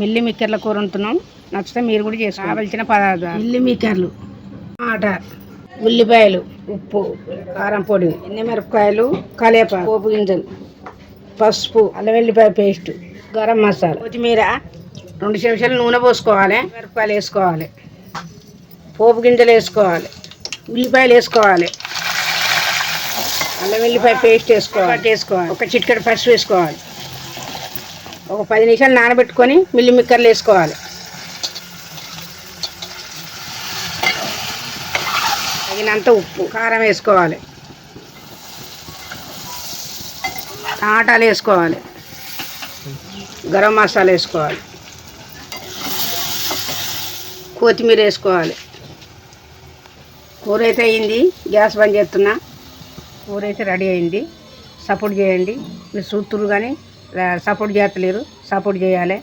మిల్లి మిక్కర్ల కూర వండుతున్నాం. నచ్చితే మీరు కూడా చేసుకో కావలసిన పదార్థాలు. మిల్లి మిక్కర్లు టమాటా ఉల్లిపాయలు. ఉప్పు కారం పొడి. మిరపకాయలు కలేప పోపు గింజలు. పసుపు. అల్లం వెల్లిపాయ పేస్ట్. గరం మసాలా. కొత్తిమీర. రెండు చెంచాలు నూనె పోసుకోవాలి. మిరపకాయలు వేసుకోవాలి. పోపు గింజలు వేసుకోవాలి. ఉల్లిపాయలు వేసుకోవాలి. అల్లం వెల్లిపాయ పేస్ట్ వేసుకోవాలి. వేసుకోవాలి. ఒక చిటికెడు పసుపు వేసుకోవాలి. ఒక పది నిమిషాలు నానబెట్టుకొని మిల్లి మిక్కర్లు వేసుకోవాలి. తగినంత ఉప్పు కారం వేసుకోవాలి. టమాటాలు వేసుకోవాలి. గరం మసాలా వేసుకోవాలి. కొత్తిమీర వేసుకోవాలి. కూర అయితే అయింది గ్యాస్ బంద్ చేస్తున్నా. కూర అయితే రెడీ అయింది. సపోర్ట్ చేయండి. మీరు చూస్తురు కానీ సపోర్ట్ చేస్తలేరు. సపోర్ట్ చేయాలి.